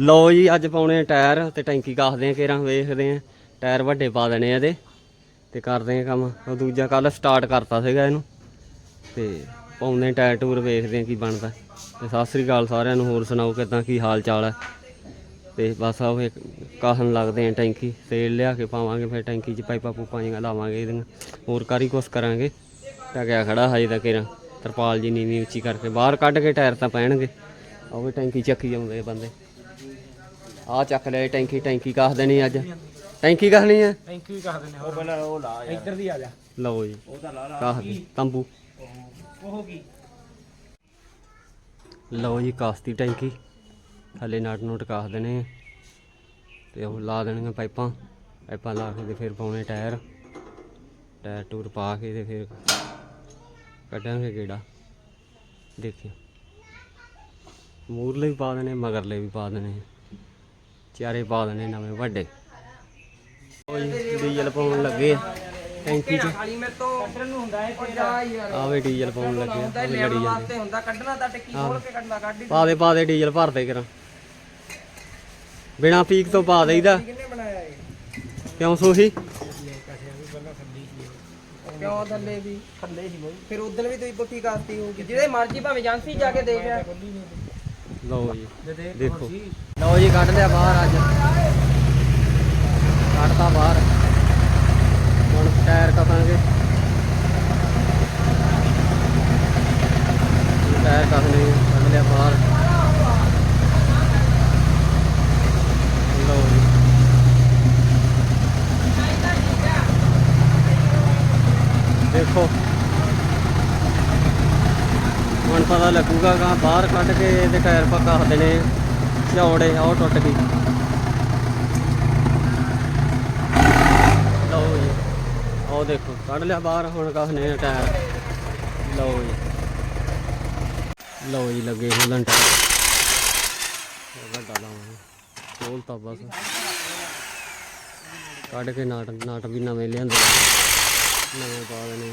ਲਓ ਜੀ, ਅੱਜ ਪਾਉਣੇ ਆ ਟਾਇਰ ਤੇ ਟੈਂਕੀ ਕਾਸਦੇ ਆ, ਕਿਰਾਂ ਵੇਖਦੇ ਆ। ਟਾਇਰ ਵੱਡੇ ਪਾ ਦੇਣੇ ਆ ਇਹਦੇ ਤੇ ਕਰਦੇ ਆ ਕੰਮ। ਉਹ ਦੂਜਾ ਕੱਲ ਸਟਾਰਟ ਕਰਤਾ ਸੀਗਾ ਇਹਨੂੰ। ਤੇ ਪਾਉਂਦੇ ਟਾਇਰ ਟੂਰ, ਵੇਖਦੇ ਆ ਕੀ ਬਣਦਾ। ਤੇ ਸਤਿ ਸ੍ਰੀ ਅਕਾਲ ਸਾਰਿਆਂ ਨੂੰ, ਹੋਰ ਸੁਣਾਓ ਕਿਦਾਂ, ਕੀ ਹਾਲ ਚਾਲ ਹੈ ਤੇ ਬਸ ਉਹ ਇੱਕ ਕਾਹਨ ਲੱਗਦੇ ਆ ਟੈਂਕੀ। ਤੇਲ ਲਿਆ ਕੇ ਪਾਵਾਂਗੇ, ਫਿਰ ਟੈਂਕੀ 'ਚ ਪਾਈਪਾਂ ਪੂਪਾਂ ਜਿਹੀਆਂ ਲਾਵਾਂਗੇ ਇਹਦੀਆਂ। ਹੋਰ ਕਾਰੀ ਕੁਛ ਕਰਾਂਗੇ। ਤਾਂ ਗਿਆ ਖੜਾ ਹਜੇ ਤਾਂ ਕਿਰਾਂ। ਤਰਪਾਲ ਜੀ ਨੀਵੀਂ ਉੱਚੀ ਕਰਕੇ ਬਾਹਰ ਕੱਢ ਕੇ ਟਾਇਰ ਤਾਂ ਪੈਣਗੇ। ਉਹ ਵੀ ਟੈਂਕੀ ਚੱਕੀ ਜਾਂਦੇ ਆ ਬੰਦੇ। ਆ ਚੱਕ ਲਿਆ ਟੈਂਕੀ ਟੈਂਕੀ ਕਾਹ ਦੇਣੀ ਅੱਜ। ਟੈਂਕੀ ਕਹਣੀ ਹੈ ਯੂ ਕਰ ਦਿੰਦੇ ਉਹ ਪਹਿਲਾਂ ਉਹ ਲਾ ਇੱਧਰ ਦੀ ਆ ਜਾ। ਲਓ ਜੀ ਉਹ ਤਾਂ ਲਾ ਲਾ। ਕਾਹ ਦੇ ਤੰਬੂ। ਉਹ ਕੀ ਲਓ ਜੀ ਕਾਸਤੀ ਟੈਂਕੀ। ਥੱਲੇ ਨਟ ਨੋਟ ਕਾਹ ਦੇਣੇ ਆ। ਤੇ ਉਹ ਲਾ ਦੇਣੀਆਂ ਪਾਈਪਾਂ। ਪਾਈਪਾਂ ਲਾ ਕੇ ਤੇ ਫਿਰ ਪਾਉਣੇ ਟਾਇਰ। ਟਾਇਰ ਟੂਰ ਪਾ ਕੇ ਤੇ ਫਿਰ ਕੱਢਾਂਗੇ ਗੇੜਾ। ਦੇਖਿਓ। ਮੂਰਲੇ ਵੀ ਪਾ ਦੇਣੇ ਮਗਰਲੇ ਵੀ ਪਾ ਦੇਣੇ ਚਾਰੇ ਪਾ ਦੇਣੇ ਨਵੇਂ ਵੱਡੇ। ਡੀਜ਼ਲ ਪਾਉਣ ਲੱਗੇ ਟੈਂਕੀ 'ਚ ਆਵੇ ਡੀਜ਼ਲ ਪਾਉਣ ਲੱਗੇ ਲੜੀ ਜਾਂਦੇ ਹੁੰਦਾ ਕੱਢਣਾ ਤਾਂ ਟਿੱਕੀ ਖੋਲ ਕੇ ਕੱਢਣਾ ਕੱਢ ਪਾ ਦੇ ਪਾ ਦੇ ਡੀਜ਼ਲ ਭਰ ਦੇ ਕਰਾਂ। ਬਿਨਾ ਪੀਕ ਤੋਂ ਪਾ ਦੇਈਦਾ। ਕਿਉਂ ਸੋਹੀ? ਕਿਉਂ ਥੱਲੇ ਵੀ? ਥੱਲੇ ਸੀ ਫਿਰ ਉਦੋਂ ਵੀ ਤੁਸੀਂ ਪੁੱਠੀ ਕਰਤੀ ਹੋਊਗੀ। ਜਿਹਦੇ ਮਰਜ਼ੀ ਭਾਵੇਂ ਏਜੰਸੀ ਜਾ ਕੇ ਦੇਖ ਆ ਲਓ ਜੀ। ਦੇਖੋ। ਲਓ ਜੀ ਕੱਢ ਲਿਆ ਬਾਹਰ ਅੱਜ। ਕੱਢਤਾ ਬਾਹਰ। ਹੁਣ ਟਾਇਰ ਕਸਾਂਗੇ ਟਾਇਰ ਕਸਨੇ ਕੱਢ ਲਿਆ ਬਾਹਰ ਲਓ ਜੀ ਦੇਖੋ ਹੁਣ ਪਤਾ ਲੱਗੂਗਾ ਗਾ ਬਾਹਰ ਕੱਢ ਕੇ ਇਹਦੇ ਟਾਇਰ ਪੱਕਾ ਹੱਦ ਨੇ ਝੌੜੇ ਆਹ ਟੁੱਟ ਗਈ। ਲਓ ਜੀ, ਆਹ ਦੇਖੋ, ਕੱਢ ਲਿਆ ਬਾਹਰ, ਹੁਣ ਕਸਨੇ ਟਾਇਰ। ਲਓ ਜੀ। ਲਓ ਜੀ, ਲੱਗੇ ਹੁਲਣ ਟਾਇਰ ਵੱਡਾ ਲਾਵਾਂਗੇ ਖੋਲਤਾ ਬਸ। ਕੱਢ ਕੇ ਨਾਟ ਨਾਟ ਵੀ ਨਵੇਂ ਲਿਆਂਦੇ ਨਵੇਂ ਪਾ ਦੇਣੇ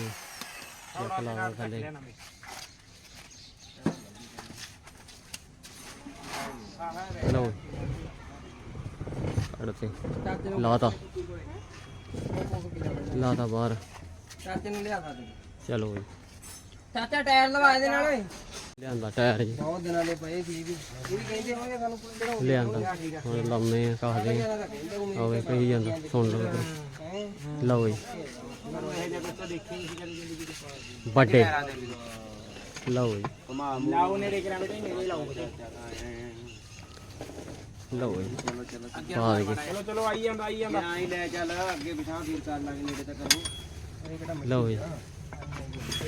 ਚੱਕ ਲਾਵਾਂ ਥੱਲੇ। ਲਓ ਕੱਢਤੇ ਲਾਤਾ ਲਾਤਾ ਬਾਹਰ ਚਾਚੇ ਨੂੰ ਲਿਆ ਸਕਦੇ ਚਲੋ ਜੀ ਚਾਚਾ ਟਾਇਰ ਲਵਾ ਇਹਦੇ ਨਾਲ ਓਏ। ਲਿਆਂਦਾ ਟਾਇਰ ਜੀ। ਬਹੁਤ ਦਿਨਾਂ ਦੇ ਪਏ ਸੀ ਵੀ। ਇਹ ਵੀ ਕਹਿੰਦੇ ਹੋਣਗੇ ਸਾਨੂੰ ਜਿਹੜਾ ਹੋ ਲਿਆਂਦਾ। ਹੁਣ ਲਾਉਨੇ ਆ ਕਾਹਦੇ ਗਿਆ ਤਾਂ ਕਹਿੰਦੇ ਉਹ ਆਵੇ ਕਹੀ ਜਾਂਦਾ ਸੁਣ ਲਓ ਲਓ ਜੀ। ਵੱਡੇ। ਲਓ ਜੀ। ਲਾਓ ਨੇੜੇ ਕਰਾਂ ਬੇਟੇ ਨੇੜੇ ਲਾਓ। ਲਓ ਜੀ ਪਾ ਦੇ ਚਲੋ। ਚਲੋ ਆਈ ਜਾਂਦਾ ਆਈ ਜਾਂਦਾ। ਆਈ ਲੈ ਚੱਲ ਅੱਗੇ ਬਿਠਾ ਵੀਰ ਕਰ ਲਾਂਗੇ ਨੇੜੇ ਤੱਕ ਕਰੋ। ਲਓ ਜੀ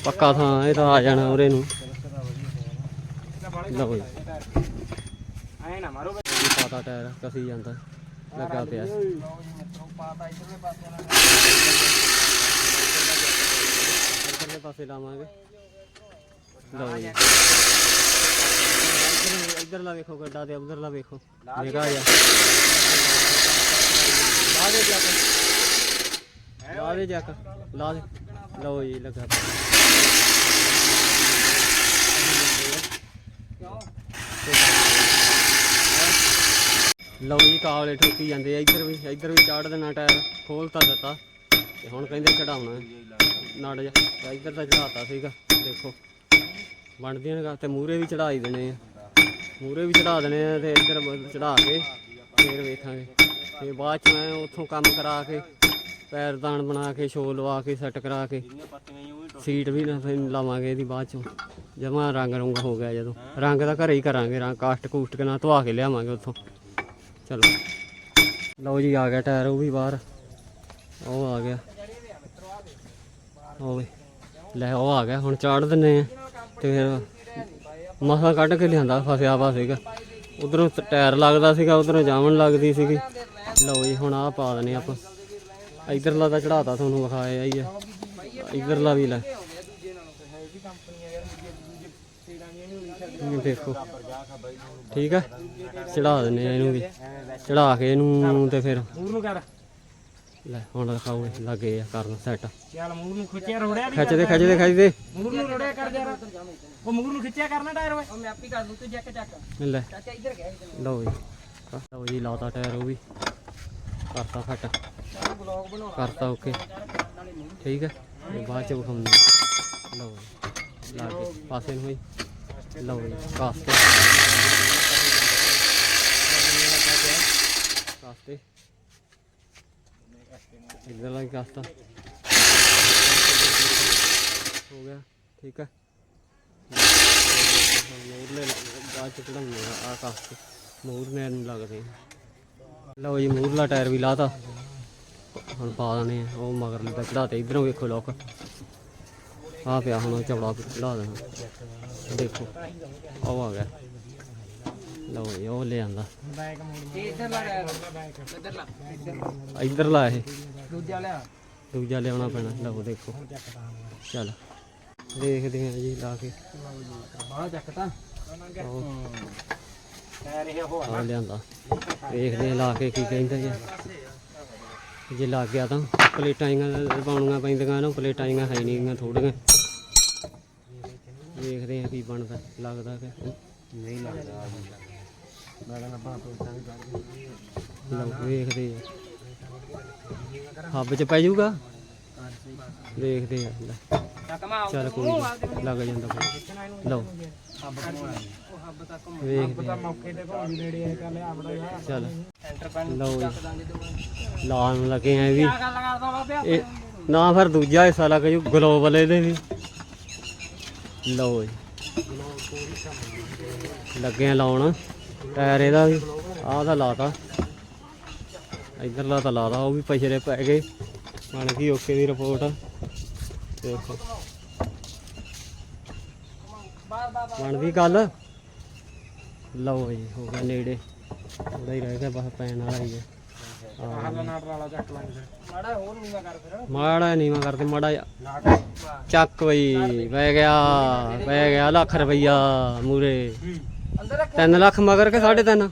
ਪੱਕਾ ਥਾਂ ਇਹ ਤਾਂ ਆ ਜਾਣਾ ਉਰੇ ਨੂੰ। ਲਓ ਜੀ ਐ ਨਾ ਮਾਰੋ ਪਾਤਾ ਟਾਇਰ ਕਸੀ ਜਾਂਦਾ। ਲੱਗਾ ਪਿਆ। ਪਾਤਾ ਇਧਰਲੇ ਪਾਸੇ ਨਾਲ ਇੱਧਰਲੇ ਪਾਸੇ ਲਾਵਾਂਗੇ। ਲਓ ਜੀ। ਇੱਧਰਲਾ ਵੇਖੋ ਗੱਡਾ ਤੇ ਉਧਰਲਾ ਵੇਖੋ। ਨਿਕਾ ਜਾ। ਲਾ ਦੇ ਜੱਕ ਲਾ ਦੇ ਜੱਕ ਲਾ ਦੇ। ਲਓ ਜੀ ਲੱਗਾ। ਲਓ ਜੀ ਕਾਵਲੇ ਠੋਕੀ ਜਾਂਦੇ ਆ। ਇੱਧਰ ਵੀ ਇੱਧਰ ਵੀ ਚਾੜ ਦੇਣਾ ਟਾਇਰ। ਖੋਲਤਾ ਦਿੱਤਾ। ਤੇ ਹੁਣ ਕਹਿੰਦੇ ਚੜਾਉਣਾ। ਨੜ ਜਾ। ਇੱਧਰ ਤਾਂ ਚੜਾਤਾ ਸੀਗਾ। ਦੇਖੋ। ਬਣਦੀਆਂ ਨੇ ਤੇ ਮੂਰੇ ਵੀ ਚੜਾਈ ਦੇਣੇ ਆ। ਮੂਰੇ ਵੀ ਚੜਾ ਦੇਣੇ ਆ ਤੇ ਇੱਧਰ ਚੜਾ ਕੇ ਫੇਰ ਵੇਖਾਂਗੇ। ਤੇ ਬਾਅਦ ਚ ਮੈਂ ਉੱਥੋਂ ਕੰਮ ਕਰਾ ਕੇ, ਪੈਰ ਪੈਰਦਾਨ ਬਣਾ ਕੇ ਛੋਲ ਲਵਾ ਕੇ, ਸੈੱਟ ਕਰਾ ਕੇ, ਸੀਟ ਵੀ ਲਾਵਾਂਗੇ ਇਹਦੀ ਬਾਅਦ ਚੋਂ। ਜਮਾ ਰੰਗ ਰੰਗ ਹੋ ਗਿਆ ਜਦੋਂ। ਰੰਗ ਤਾਂ ਘਰੇ ਹੀ ਕਰਾਂਗੇ, ਰੰਗ ਕਾਸਟ ਕੂਸਟ ਕੇ ਨਾਲ ਧਵਾ ਕੇ ਲਿਆਵਾਂਗੇ ਉੱਥੋਂ। ਚਲੋ। ਲਓ ਜੀ, ਆ ਗਿਆ ਟਾਇਰ, ਉਹ ਵੀ ਬਾਹਰ। ਉਹ ਆ ਗਿਆ। ਹੋਵੇ ਲੈ, ਉਹ ਆ ਗਿਆ। ਹੁਣ ਚਾੜ ਦਿੰਨੇ ਆ। ਤੇ ਫਿਰ ਮਸਾਂ ਕੱਢ ਕੇ ਲਿਆਂਦਾ, ਫਸਿਆ ਵਾ ਸੀਗਾ। ਉਧਰੋਂ ਟਾਇਰ ਲੱਗਦਾ ਸੀਗਾ, ਉਧਰੋਂ ਜਾਵਣ ਲੱਗਦੀ ਸੀਗੀ। ਲਓ ਜੀ, ਹੁਣ ਆਹ ਪਾ ਦਨੇ ਆਪਾਂ। ਇਧਰਲਾ ਤਾਂ ਚੜਾਤਾ ਤੁਹਾਨੂੰ ਵਿਖਾਇਆ ਹੀ ਆ। ਇਧਰਲਾ ਵੀ ਲੈ। ਇਹ ਦੇਖੋ। ਠੀਕ ਹੈ ਚੜਾ ਦਿੰਨੇ ਆ ਇਹਨੂੰ ਵੀ। ਚੜਾ ਕੇ ਇਹਨੂੰ ਤੇ ਫਿਰ ਲੈ ਹੁਣ ਦਿਖਾਓ ਲੱਗੇ ਆ ਕਰਨ ਸੈੱਟ ਚੱਲ ਮੂਰ ਨੂੰ ਖਿੱਚਿਆ ਰੋੜਿਆ ਨਹੀਂ ਖਿੱਚਦੇ ਖਿੱਚਦੇ ਖਿੱਚਦੇ। ਮੂਰ ਨੂੰ ਰੋੜਿਆ ਕਰ ਯਾਰ। ਉਹ ਮੂਰ ਨੂੰ ਖਿੱਚਿਆ ਕਰਨਾ ਟਾਇਰ ਓਏ। ਉਹ ਮੈਂ ਆਪੀ ਕਰ ਦੂੰ ਤੂੰ ਜੱਕ ਚੱਕ। ਲੈ। ਚਾਚਾ ਇੱਧਰ ਗਿਆ ਇੱਧਰ ਲਓ ਜੀ। ਲਓ ਜੀ ਲਾਤਾ ਟਾਇਰ ਉਹ ਵੀ। ਕਰਤਾ ਫਟ ਕਰਤਾ ਓਕੇ ਠੀਕ ਹੈ ਬਾਅਦ ਚ ਵਿਖਾਉਂਦੇ ਹਾਂ। ਲਓ ਜੀ, ਲਾ ਕੇ ਪਾਸੇ ਨੂੰ ਹੋਈ ਲਓ ਜੀ ਕਾਸਤੇ ਕਾਸਤੇ ਇੱਧਰ ਲਾ ਕੇ ਕਾਸਤਾ ਹੋ ਗਿਆ, ਠੀਕ ਹੈ ਮੋਰ ਲੈ ਬਾਅਦ ਚ ਚੜਾਉਂਦੇ ਆ ਆ ਕਾਸਤੇ ਮੋਰ ਲੱਗਦੇ ਆ। ਲਓ ਜੀ ਮੂਰਲਾ ਟਾਇਰ ਵੀ ਲਾਤਾ। ਹੁਣ ਪਾ ਦਣੇ ਆ, ਉਹ ਮਗਰਲੇ ਤਾਂ ਚੜਾਤੇ ਇਧਰੋਂ ਵੇਖੋ ਲੋਕ। ਆ ਪਿਆ ਹੁਣ, ਉਹ ਚੌੜਾ ਚੜਾ ਦੇਣਾ। ਦੇਖੋ ਉਹ ਆ ਗਿਆ। ਲਓ ਜੀ, ਉਹ ਲੈ ਆਂਦਾ ਇਹ ਇੱਧਰ ਲਗਾਇਆ ਇੱਧਰ ਲਾ ਇੱਧਰ ਲਾ ਇਹ। ਦੂਜਾ ਲਿਆ ਦੂਜਾ ਲਿਆਉਣਾ ਪੈਣਾ, ਲਓ ਦੇਖੋ। ਚੱਲ, ਦੇਖਦੇ ਆ ਜੀ ਲਾ ਕੇ। ਬਾਹਰ ਚੱਕਤਾ ਉਹ ਟਾਇਰ ਇਹ ਹੋ ਆ ਲਿਆਂਦਾ ਵੇਖਦੇ ਆ ਲਾ ਕੇ ਕੀ ਕਹਿੰਦਾ ਜੀ ਜੇ ਲੱਗ ਗਿਆ ਤਾਂ ਪਲੇਟਾਂ ਹੀ ਪਾਉਣੀਆਂ ਪੈਂਦੀਆਂ, ਨਾ ਪਲੇਟਾਂ ਹੀ ਹੈ ਨਹੀਂ ਥੋੜੀਆਂ ਦੇਖਦੇ ਆ ਕੀ ਬਣਦਾ, ਲੱਗਦਾ ਕਿ ਨਹੀਂ ਲੱਗਦਾ। ਮੈਂ ਕਹਿੰਦਾ ਬਾਹ ਤਾਂ ਵੀ ਲਓ, ਵੇਖਦੇ ਆ। ਹੱਬ ਚ ਪੈ ਜਾਊਗਾ? ਦੇਖਦੇ ਆ। ਚੱਲ ਕੋਈ ਲੱਗ ਜਾਂਦਾ ਕੋਈ। ਲਓ। ਵੇਖਦੇ ਚੱਲ। ਲਓ ਲਾਉਣ ਲੱਗੇ ਆ ਵੀ। ਇਹ ਨਾ ਫਿਰ ਦੂਜਾ ਹਿੱਸਾ ਲੱਗ ਜੂ ਗਲੋਬਲ ਇਹਦੇ ਵੀ। ਲਓ ਜੀ। ਲੱਗੇ ਆ ਲਾਉਣ। ਟਾਇਰ ਇਹਦਾ ਵੀ, ਆਹ ਤਾਂ ਲਾਤਾ। ਇਧਰਲਾ ਤਾਂ ਲਾਤਾ, ਉਹ ਵੀ ਪਛਰੇ ਪੈ ਗਏ। ਬਣ ਗਈ ਓਕੇ ਦੀ ਰਿਪੋਰਟ ਦੇਖੋ। ਬਣਦੀ ਗੱਲ। ਲਓ ਜੀ, ਹੋ ਗਿਆ ਨੇੜੇ। ਥੋੜਾ ਹੀ ਰਹਿ ਗਿਆ, ਬਸ ਪੈਣ ਵਾਲਾ ਹੀ ਹੈ। ਮਾੜਾ ਹੋਰ ਮੈਂ ਕਰਦੇ, ਮਾੜਾ ਜਿਹਾ। ਚੱਕ ਬਈ ਪੈ ਗਿਆ ਪੈ ਗਿਆ, ਲੱਖ ਰੁਪਈਆ ਮੂਰੇ। 3 ਲੱਖ ਮਗਰ ਕੇ 3.5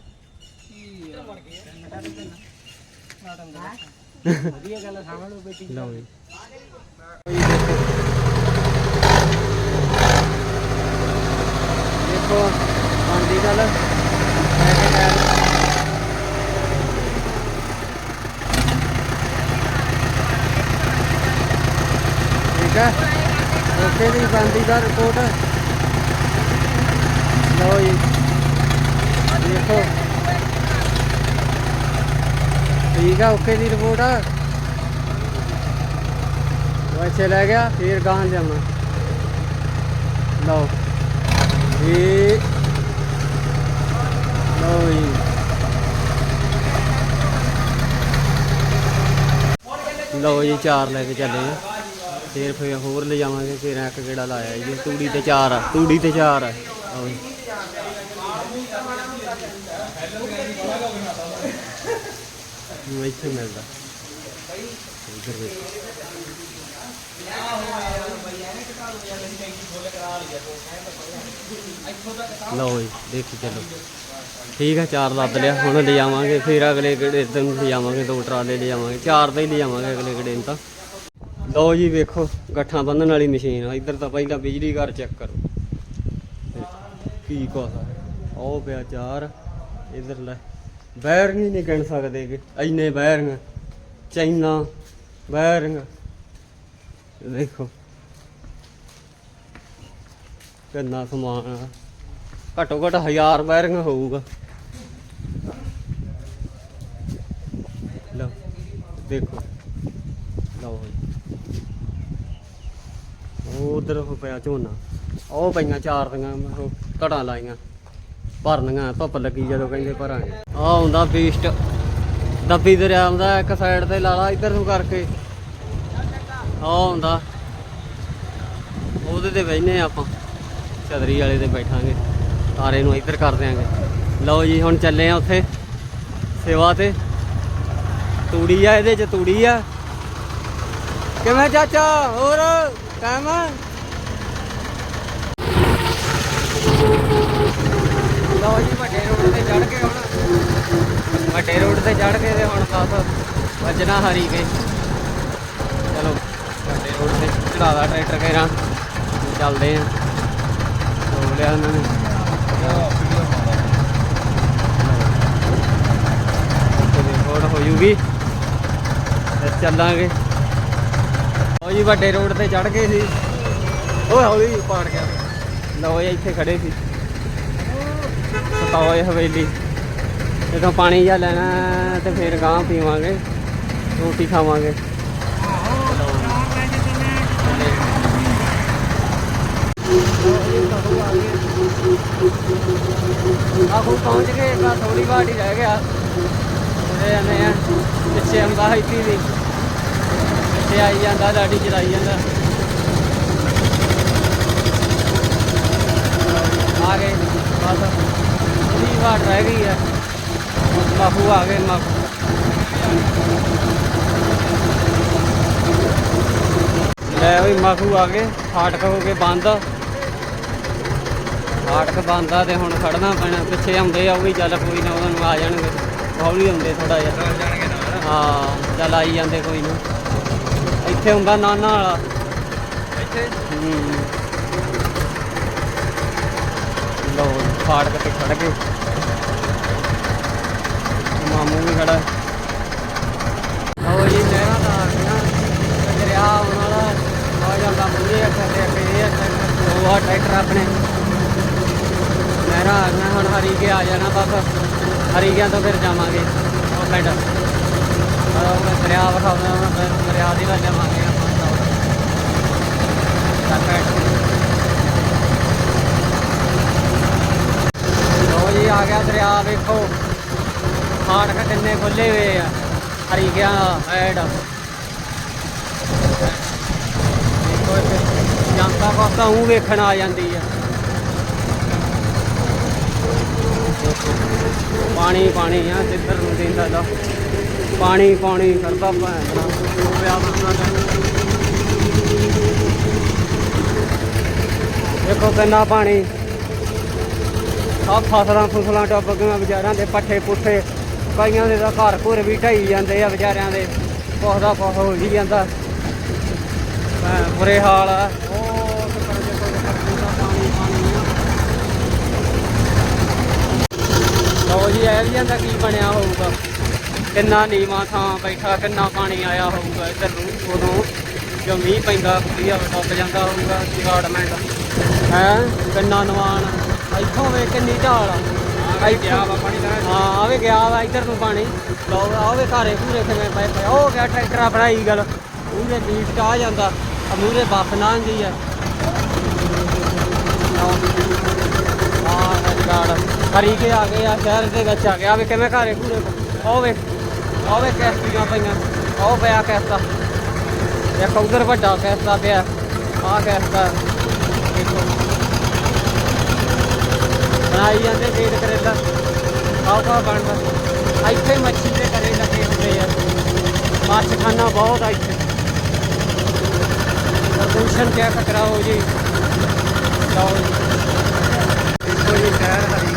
ਵਧੀਆ ਗੱਲ ਸਾਹਮਣੇ ਬੇਟੀ ਲਓ ਜੀ ਦੇਖੋ ਆਂਦੀ ਗੱਲ ਠੀਕ ਹੈ। ਓਕੇ ਦੀ ਬੰਦੀ ਦਾ ਰਿਪੋਰਟ। ਲਓ ਜੀ। ਦੇਖੋ। ਠੀਕ ਆ ਓਕੇ ਦੀ ਰਿਪੋਰਟ ਆ। ਉਹ ਇੱਥੇ ਲੈ ਗਿਆ, ਫਿਰ ਗਾਂ ਜਾਣਾ ਲਓ। ਇਹ ਲਓ ਜੀ। ਲਓ ਜੀ, ਚਾਰ ਲੈ ਕੇ ਚੱਲੇ ਆ। ਫਿਰ ਫਿਰ ਹੋਰ ਲੈ ਜਾਵਾਂਗੇ ਫਿਰ ਇੱਕ ਕਿਹੜਾ ਲਾਇਆ ਜੀ? ਤੂੜੀ ਤੇ ਚਾਰ ਆ, ਤੂੜੀ ਤੇ ਚਾਰ ਆ। ਲਓ ਜੀ। ਨੂੰ ਇੱਥੇ ਮਿਲਦਾ। ਇੱਧਰ ਵੇਖ ਲਓ ਜੀ ਦੇਖੀ ਚਲੋ। ਠੀਕ ਹੈ ਚਾਰ ਲੱਦ ਲਿਆ ਹੁਣ ਲੈ ਜਾਵਾਂਗੇ ਫਿਰ ਅਗਲੇ ਕਿਹੜੇ ਦਿਨ ਲੈ ਜਾਵਾਂਗੇ ਦੋ ਟਰਾਲੇ ਲੈ ਜਾਵਾਂਗੇ ਚਾਰ ਤਾਂ ਹੀ ਲੈ ਜਾਵਾਂਗੇ ਅਗਲੇ ਕਿਹੜੇ ਦਿਨ ਤਾਂ। ਲਓ ਜੀ ਵੇਖੋ ਗੱਠਾਂ ਬੰਨਣ ਵਾਲੀ ਮਸ਼ੀਨ ਆ ਇੱਧਰ ਤਾਂ ਪਹਿਲਾਂ ਬਿਜਲੀ ਘਰ ਚੈੱਕ ਕਰੋ। ਦੇਖੋ, ਕੀ ਕੁਛ ਉਹ ਪਿਆ ਚਾਰ ਇੱਧਰ ਲੈ। ਬੈਰਿੰਗ ਹੀ ਨਹੀਂ ਗਿਣ ਸਕਦੇ ਕਿ ਇੰਨੇ ਬੈਰਿੰਗ ਚਾਈਨਾ ਬੈਰਿੰਗ ਦੇਖੋ। ਕਿੰਨਾ ਸਮਾਨ ਆ। ਘੱਟੋ ਘੱਟ 1000 ਬੈਰਿੰਗ ਹੋਊਗਾ। ਲਓ, ਦੇਖੋ। ਲਓ ਉਧਰ ਉਹ ਪਿਆ ਝੋਨਾ। ਉਹ ਪਈਆਂ ਚਾਰ ਦੀਆਂ, ਉਹ ਘੜਾਂ ਲਾਈਆਂ। ਭਰਨੀਆਂ, ਧੁੱਪ ਲੱਗੀ ਜਦੋਂ ਕਹਿੰਦੇ ਭਰਾਂਗੇ। ਆ ਹੁੰਦਾ ਬੀਸਟ। ਦੱਬੀ ਦਰਿਆ ਆਉਂਦਾ ਇੱਕ ਸਾਈਡ ਤੇ ਲਾ ਲਾ, ਇੱਧਰ ਨੂੰ ਕਰਕੇ। ਆ ਹੁੰਦਾ। ਉਹਦੇ ਤੇ ਬੈਠਨੇ ਆਪਾਂ। ਛਤਰੀ ਵਾਲੇ ਤੇ ਬੈਠਾਂਗੇ। ਤਾਰੇ ਨੂੰ ਇੱਧਰ ਕਰ ਦਿਆਂਗੇ। ਲਓ ਜੀ, ਹੁਣ ਚੱਲੇ ਆ ਉੱਥੇ। ਸੇਵਾ ਤੇ। ਤੂੜੀ ਆ, ਇਹਦੇ ਚ ਤੂੜੀ ਆ। ਕਿਵੇਂ ਚਾਚਾ? ਹੋਰ? ਟਾਈਮ ਲਓ ਜੀ, ਵੱਡੇ ਰੋਡ ਤੇ ਚੜ ਕੇ ਹੁਣ ਵੱਡੇ ਰੋਡ ਤੇ ਚੜ ਕੇ ਤੇ ਹੁਣ ਬਸ ਵੱਜਣਾ ਹਰੀ ਕੇ। ਚਲੋ, ਵੱਡੇ ਰੋਡ ਤੇ ਚੜਾਦਾ ਟਰੈਕਟਰ ਕੇਰਾਂ ਚੱਲਦੇ ਆ। ਹੋ ਲਿਆ ਉਹਨਾਂ ਨੇ। ਹੋਊਗੀ। ਤੇ ਚੱਲਾਂਗੇ। ਉਹ ਜੀ, ਵੱਡੇ ਰੋਡ ਤੇ ਚੜ ਗਏ ਸੀ। ਓਏ, ਹੌਲੀ ਪਾੜ ਗਿਆ। ਲਓ ਇੱਥੇ ਖੜੇ ਸੀ। ਸਤਾਓਏ ਹਵੇਲੀ। ਜਦੋਂ ਪਾਣੀ ਜਾਂ ਲੈਣਾ ਤੇ ਫਿਰ ਗਾਂ ਪੀਵਾਂਗੇ, ਰੋਟੀ ਖਾਵਾਂਗੇ। ਆਹੋ, ਪਹੁੰਚ ਗਏ ਬਸ ਥੋੜੀ ਵਾਟ ਹੀ ਰਹਿ ਗਿਆ। ਇਹ ਜਾਂਦੇ ਆ, ਪਿੱਛੇ ਆਉਂਦਾ ਹੈ ਇੱਥੇ ਵੀ। ਪਿੱਛੇ ਆਈ ਜਾਂਦਾ ਲਾਡੀ ਚਲਾਈ ਜਾਂਦਾ। ਆ ਗਏ, ਬਸ। ਥੋੜੀ ਵਾਟ ਰਹਿ ਗਈ ਹੈ ਮਾਫੂ ਆ ਗਏ ਮਾਫੂ ਲੈ ਵੀ ਮਾਫੂ ਆ ਗਏ ਫਾਟਕ ਹੋ ਗਏ ਬੰਦ। ਫਾਟਕ ਬੰਦ ਆ ਤੇ ਹੁਣ ਖੜਨਾ ਪੈਣਾ ਪਿੱਛੇ ਆਉਂਦੇ ਆ ਉਹ ਵੀ ਚੱਲ ਕੋਈ ਨਾ ਉਹਨਾਂ ਨੂੰ ਆ ਜਾਣਗੇ। ਹੌਲੀ ਹੁੰਦੇ ਥੋੜਾ ਜਿਹਾ। ਹਾਂ ਚੱਲ ਆਈ ਜਾਂਦੇ ਕੋਈ ਨਾ। ਇੱਥੇ ਹੁੰਦਾ ਨਾਨਾ ਵਾਲਾ। ਇੱਥੇ? ਹੂੰ। ਲੋ ਫਾਟਕ ਤੇ ਖੜ ਗਏ। ਮਾਮੂ ਵੀ ਖੜਾ ਆਓ ਜੀ ਨਹਿਰਾਂ ਦਾ ਆ ਦਰਿਆ ਆਉਣ ਵਾਲਾ ਆ ਜਾਂਦਾ ਮੂਰੇ ਅੱਖਾਂ ਤੇ ਆ ਉਹ ਆ ਟਰੈਕਟਰ ਆਪਣੇ। ਨਹਿਰਾਂ ਆ ਗਈਆਂ ਹੁਣ ਹਰੀ ਕੇ ਆ ਜਾਣਾ ਬਸ। ਹਰੀ ਗਿਆ ਤੋਂ ਫਿਰ ਜਾਵਾਂਗੇ। ਉਹ ਪਿੰਡ ਉਹ ਦਰਿਆ ਵਿਖਾਉਂਦਾ ਹੁਣ ਫਿਰ ਦਰਿਆ ਦੀ ਵੱਲ ਜਾਵਾਂਗੇ ਆਪਾਂ। ਤਾਂ ਪਿੰਡ ਲੋ ਜੀ, ਆ ਗਿਆ ਦਰਿਆ, ਵੇਖੋ। ਫਾਟਕ ਕਿੰਨੇ ਖੁੱਲੇ ਹੋਏ ਆ। ਹਰੀ ਗਿਆ ਐਡ ਦੇਖੋ ਇੱਥੇ ਜਨਤਾ ਪਾਸਾ ਉਹ ਵੇਖਣ ਆ ਜਾਂਦੀ ਆ। ਪਾਣੀ ਪਾਣੀ ਆ, ਜਿੱਧਰ ਨੂੰ ਦਿੰਦਾ ਦਾ ਪਾਣੀ ਪਾਣੀ ਕਰਦਾ ਭੈਣ ਦੇਖੋ ਕਿੰਨਾ ਪਾਣੀ। ਸਭ ਫਸਲਾਂ ਫੁਸਲਾਂ ਡੁੱਬ ਗਈਆਂ ਵਿਚਾਰਿਆਂ ਦੇ ਪੱਠੇ ਪੁੱਠੇ ਕਈਆਂ ਦੇ ਤਾਂ ਘਰ ਘੁਰ ਵੀ ਢਾਈ ਜਾਂਦੇ ਆ ਵਿਚਾਰਿਆਂ ਦੇ, ਕੁਛ ਦਾ ਕੁਛ ਹੋ ਹੀ ਜਾਂਦਾ। ਬੁਰੇ ਹਾਲ ਆ। ਲਓ ਜੀ, ਇਹ ਵੀ ਜਾਂਦਾ ਕੀ ਬਣਿਆ ਹੋਊਗਾ? ਕਿੰਨਾ ਨੀਵਾਂ ਥਾਂ ਬੈਠਾ, ਕਿੰਨਾ ਪਾਣੀ ਆਇਆ ਹੋਊਗਾ ਇੱਧਰ ਨੂੰ, ਉਦੋਂ ਜੋ ਮੀਂਹ ਪੈਂਦਾ, ਵਧੀਆ ਡੁੱਬ ਜਾਂਦਾ ਹੋਊਗਾ ਡਿਪਾਰਟਮੈਂਟ ਹੈ? ਕਿੰਨਾ ਨਵਾਨ ਇੱਥੋਂ ਵੇ ਕਿੰਨੀ ਢਾਲ ਆ। ਹਾਂ, ਆਵੇ ਗਿਆ ਵਾ, ਇੱਧਰ ਨੂੰ ਪਾਣੀ। ਲਓ, ਆਵੇ ਘਾਰੇ ਪੂਰੇ ਕਿਵੇਂ ਪਏ ਪਏ। ਉਹ ਗਿਆ ਟਰੈਕਟਰ ਆਪਣਾ ਹੀ ਗੱਲ ਉਹਦੇ ਲੀਫਟ ਜਾਂਦਾ। ਆ ਮੂਰੇ ਬੱਸ ਲੰਘਦੀ ਆ। ਹਰੀ ਕੇ ਆ ਗਏ ਆ, ਸ਼ਹਿਰ ਦੇ ਵਿੱਚ ਆ ਗਿਆ ਵੇ ਕਿਵੇਂ ਘਾਰੇ ਪੂਰੇ ਉਹ ਵੇ ਉਹ ਵੇ ਕੈਸਟੀਆਂ ਪਈਆਂ। ਉਹ ਪਿਆ ਕੈਸਤਾ ਇੱਕ ਉਧਰ ਵੱਡਾ ਕੈਸਤਾ ਪਿਆ। ਆਹ ਕੈਸਤਾ ਦੇਖੋ ਬਣਾਈ ਜਾਂਦੇ ਫੇਰ ਕਰੇਲਾ। ਆਹ ਕਾ ਬਣਦਾ ਇੱਥੇ ਮੱਛੀ ਦੇ ਕਰੇ ਲੱਗੇ ਹੁੰਦੇ ਆ। ਮੱਛਖਾਨਾ ਬਹੁਤ ਆ ਇੱਥੇ। ਪ੍ਰਦੂਸ਼ਣ ਚੈੱਕ ਕਰਾਓ ਜੀ। ਲਓ ਜੀ। ਦੇਖੋ ਜੀ ਸ਼ਹਿਰ ਹਰੀ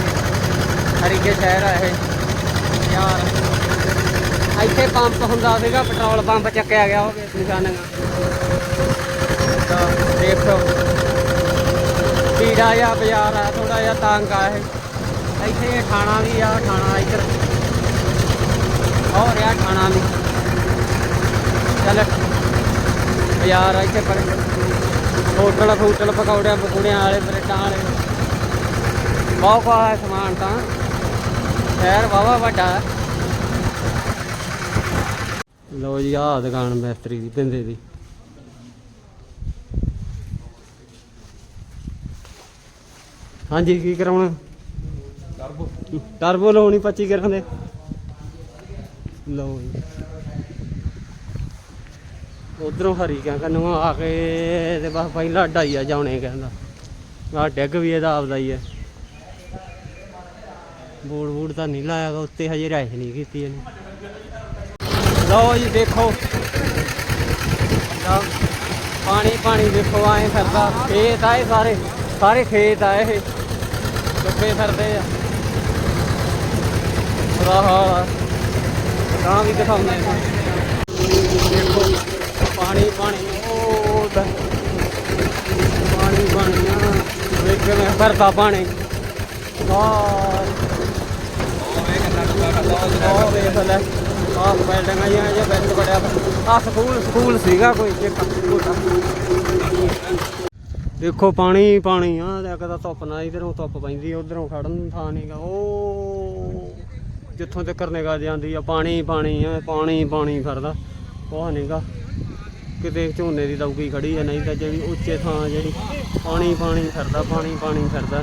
ਹਰੀਕੇ ਸ਼ਹਿਰ ਆ ਇਹ। ਯਾਰ। ਇੱਥੇ ਪੰਪ ਹੁੰਦਾ ਸੀਗਾ ਪੈਟਰੋਲ ਪੰਪ ਚੱਕਿਆ ਗਿਆ ਹੋਵੇ ਨਿਸ਼ਾਨੀਆਂ ਤਾਂ ਦੇਖੋ। ਪੀੜਾ ਜਿਹਾ ਬਾਜ਼ਾਰ ਆ ਥੋੜਾ ਜਿਹਾ ਤੰਗ ਆ ਇਹ। ਇੱਥੇ ਇਹ ਵੀ ਆ ਥਾਣਾ ਇੱਧਰ। ਹੋ ਰਿਹਾ ਥਾਣਾ ਵੀ। ਚੱਲ, ਬਾਜ਼ਾਰ ਇੱਥੇ ਪਰ। ਹੋਟਲ ਹੋਟਲ ਪਕੌੜਿਆਂ ਪਕੌੜਿਆਂ ਵਾਲੇ, ਬ੍ਰੈਡਾਂ ਵਾਲੇ। ਬਹੁਤ ਕੁਛ ਸਮਾਨ ਤਾਂ। ਸ਼ਹਿਰ ਵਾਵਾ ਵੱਡਾ ਹੈ। ਜੀ, ਆਹ ਦੁਕਾਨ ਮਿਸਤਰੀ ਦੀ, ਪਿੰਦੇ ਦੀ। ਹਾਂਜੀ, ਕੀ ਕਰਾਉਣਾ? ਟਰਬੋ ਟਰਬੋ ਲਾਉਣੀ 25 ਕਰਾਂ ਦੇ। ਲਓ ਜੀ। ਉਧਰੋਂ ਹਰੀ ਕਿਆ ਕੰਨੋਂ ਆ ਕੇ ਤੇ ਬਸ ਪਹਿਲਾਂ ਢਾਈ ਆ ਜਾਉਣੇ, ਕਹਿੰਦਾ। ਆ ਡਿੱਗ ਵੀ ਇਹਦਾ ਆਪਦਾ ਹੀ ਹੈ ਬੋਰਡ ਬੂੜ ਤਾਂ ਨਹੀਂ ਲਾਇਆ ਉੱਤੇ ਹਜੇ ਰਹਿ ਨਹੀਂ ਕੀਤੀ ਇਹਨੇ। ਲਓ ਜੀ, ਦੇਖੋ। ਪਾਣੀ ਪਾਣੀ ਦੇਖੋ ਆਏ ਫਿਰਦਾ। ਖੇਤ ਆਏ ਸਾਰੇ ਸਾਰੇ ਖੇਤ ਆਏ ਇਹ। ਡੁੱਬੇ ਫਿਰਦੇ ਆ। ਬੁਰਾ ਹਾਲ ਆ। ਤਾਂ ਵੀ ਦਿਖਾਉਂਦੇ ਆ। ਦੇਖੋ ਪਾਣੀ ਪਾਣੀ। ਉਹ ਪਾਣੀ ਪਾਣੀ ਆ। ਵੇਖ ਕਿਵੇਂ ਫਿਰਦਾ ਪਾਣੀ। ਆਹ ਉਹ ਵੇ ਕਿੰਨਾ ਡੁੱਬਾ ਕਰਦਾ ਉਹ ਆਹ ਵੇਖ ਲੈ। ਆਹ ਬਿਲਡਿੰਗਾਂ ਜਿਹੀਆਂ ਜਾਂ ਵਿੱਚ ਬੜਿਆ ਆ ਸਕੂਲ ਸਕੂਲ ਸੀਗਾ ਕੋਈ। ਇੱਕ ਦੇਖੋ ਪਾਣੀ ਪਾਣੀ ਆ, ਇੱਕ ਤਾਂ ਧੁੱਪ ਨਾ ਇਧਰੋਂ ਧੁੱਪ ਪੈਂਦੀ, ਉਧਰੋਂ ਖੜਨ ਨੂੰ ਥਾਂ ਨਹੀਂਗਾ ਉਹ ਜਿੱਥੋਂ ਤੱਕ ਨਿਗਾਹ ਜਾਂਦੀ ਆ, ਪਾਣੀ ਪਾਣੀ ਆ, ਪਾਣੀ ਪਾਣੀ ਫਿਰਦਾ ਉਹ ਨਹੀਂਗਾ ਕਿਤੇ ਝੋਨੇ ਦੀ ਦੌਗੀ ਖੜੀ ਆ, ਨਹੀਂ ਤਾਂ ਜਿਹੜੀ ਉੱਚੇ ਥਾਂ ਜਿਹੜੀ ਪਾਣੀ ਪਾਣੀ ਫਿਰਦਾ, ਪਾਣੀ ਪਾਣੀ ਫਿਰਦਾ।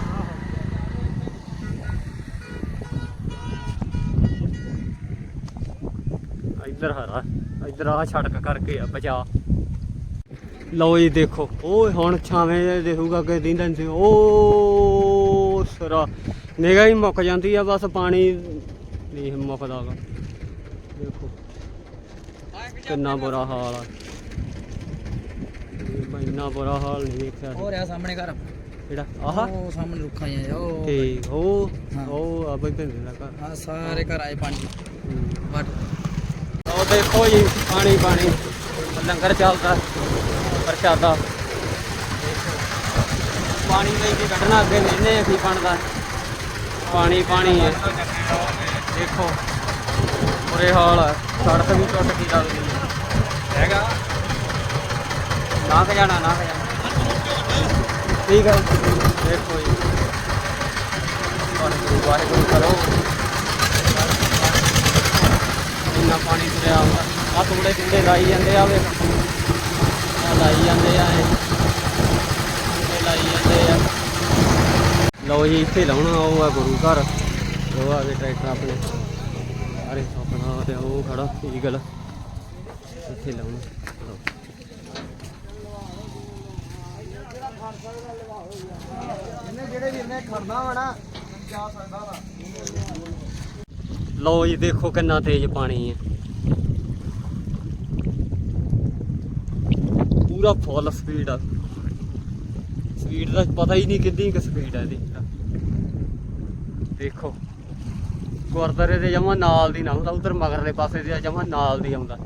ਇੱਧਰ ਹਰਾ, ਇੱਧਰ ਆ ਸੜਕ ਕਰਕੇ ਆ ਬਚਾ ਲਓ ਜੀ ਦੇਖੋ ਓਏ ਹੁਣ ਛਾਵੇਂ ਦੇਖੂਗਾ ਕਿ ਦਿਨ ਦਿਨ ਓ ਸਰਾ ਨਿਗਾਹ ਹੀ ਮੁੱਕ ਜਾਂਦੀ ਆ ਬਸ ਪਾਣੀ ਨਹੀਂ ਮੁੱਕਦਾ ਦੇਖੋ ਕਿੰਨਾ ਬੁਰਾ ਹਾਲ ਆ। ਇੰਨਾ ਬੁਰਾ ਹਾਲ ਨਹੀਂ ਵੇਖਿਆ। ਹੋ ਰਿਹਾ ਸਾਹਮਣੇ ਘਰ। ਜਿਹੜਾ ਆਹ। ਉਹ ਸਾਹਮਣੇ ਰੁੱਖਾਂ ਆ ਉਹ ਤੇ ਉਹ। ਉਹ ਆ ਬਈ ਭਿੰਦੇ ਦਾ ਘਰ। ਆ ਸਾਰੇ ਘਰ ਆਏ ਪਾਣੀ। ਵੱਟ। ਉਹ ਦੇਖੋ ਜੀ ਪਾਣੀ ਪਾਣੀ। ਲੰਗਰ ਚੱਲਦਾ। ਪ੍ਰਸ਼ਾਦਾ। ਪਾਣੀ ਲਈ ਕੀ ਕੱਢਣਾ, ਅੱਗੇ ਮੈਨੇ ਕੀ ਬਣਦਾ ਪਾਣੀ ਪਾਣੀ ਹੈ। ਦੇਖੋ, ਬੁਰੇ ਹਾਲ ਹੈ ਸੜਕ ਵੀ ਟੁੱਟ ਗਈ ਲੱਗਦੀ ਹੈ ਹੈਗਾ? ਨਾ ਕਿ ਜਾਣਾ ਨਾ ਕਿ ਜਾਣਾ ਠੀਕ ਹੈ ਦੇਖੋ ਜੀ। ਵਾਹਿਗੁਰੂ ਵਾਹਿਗੁਰੂ ਕਰੋ। ਇੰਨਾ ਪਾਣੀ ਤੁਰਿਆ ਆਉਂਦਾ। ਆ ਟੁਕੜੇ ਟੁਕੜੇ ਲਾਈ ਜਾਂਦੇ ਆ ਵੇ। ਆ ਲਾਈ ਜਾਂਦੇ ਆ ਇਹ। ਟੁਕੜੇ ਲਾਈ ਜਾਂਦੇ ਆ। ਲਓ ਜੀ, ਇੱਥੇ ਲਾਉਣਾ ਉਹ ਆ ਗੁਰੂ ਘਰ। ਉਹ ਆ ਗਏ ਟਰੈਕਟਰ ਆਪਣੇ। ਅਰੇ ਆਪਣਾ ਤੇ ਉਹ ਖੜਾ ਈਗਲ ਇੱਥੇ ਲਾਉਣਾ। ਜਿਹੜੇ ਵੀ ਇਹਨੇ ਖੜਨਾ ਵਾ ਨਾ ਜਾ ਸਕਦਾ ਵਾ ਲਓ ਜੀ, ਦੇਖੋ ਕਿੰਨਾ ਤੇਜ਼ ਪਾਣੀ ਹੈ ਪੂਰਾ ਫੁੱਲ ਸਪੀਡ ਆ। ਸਪੀਡ ਦਾ ਪਤਾ ਹੀ ਨਹੀਂ ਕਿੰਨੀ ਕੁ ਸਪੀਡ ਆ ਇਹਦੀ। ਦੇਖੋ ਗੁਰਦਾਰੇ ਦੇ ਜਮਾ ਨਾਲ ਦੀ ਨਾ ਹੁੰਦਾ, ਉਧਰ ਮਗਰਲੇ ਪਾਸੇ ਦੇ ਜਮਾ ਨਾਲ ਦੀ ਆਉਂਦਾ।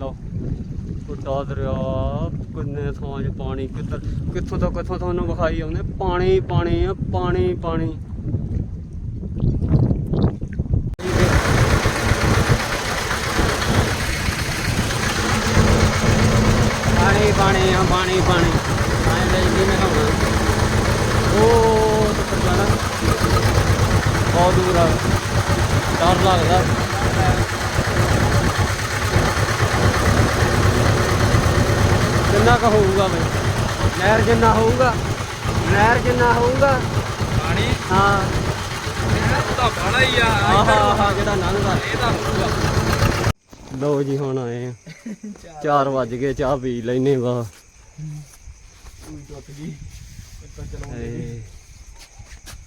ਲਓ ਕੁੱਟਾ ਦਰਿਆ, ਕਿੰਨੇ ਥਾਂ 'ਚ ਪਾਣੀ, ਕਿੱਧਰ ਕਿੱਥੋਂ ਤੋਂ ਕਿੱਥੋਂ ਤੁਹਾਨੂੰ ਵਿਖਾਈ ਆਉਂਦੇ? ਪਾਣੀ ਪਾਣੀ ਆ ਪਾਣੀ ਪਾਣੀ ਆਏ ਲੈ ਜੀ ਮੈਂ ਕਹਾਂ ਉਹ ਤੇ ਜਾਣਾ ਬਹੁਤ ਦੂਰ ਆ ਡਰ ਲੱਗਦਾ। ਕਿੰਨਾ ਕੁ ਹੋਊਗਾ ਬਈ। ਨਹਿਰ ਜਿੰਨਾ ਹੋਊਗਾ ਨਹਿਰ ਜਿੰਨਾ ਹੋਊਗਾ। ਪਾਣੀ? ਹਾਂ। ਇਹ ਤਾਂ ਬੜਾ ਹੀ ਆ। ਆਹ ਆਹ ਜਿਹੜਾ ਲੰਘਦਾ ਇਹ ਤਾਂ ਹੋਊਗਾ। ਲਓ ਜੀ ਹੁਣ ਆਏ ਆ। 4 ਵੱਜ ਗਏ ਚਾਹ ਪੀ ਲੈਨੇ ਵਾ ਕੋਈ ਟੁੱਟ ਗਈ ਇੱਕ ਚਲਾਉਂਦੇ ਏ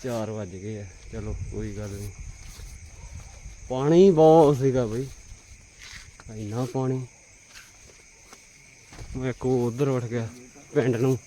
4 ਵੱਜ ਗਏ ਆ। ਚਲੋ ਕੋਈ ਗੱਲ ਨਹੀਂ ਪਾਣੀ ਬਹੁਤ ਸੀਗਾ ਬਈ। ਇੰਨਾ ਪਾਣੀ। ਮੈਂ ਕੋ ਉਧਰ ਉੱਠ ਗਿਆ ਪਿੰਡ ਨੂੰ।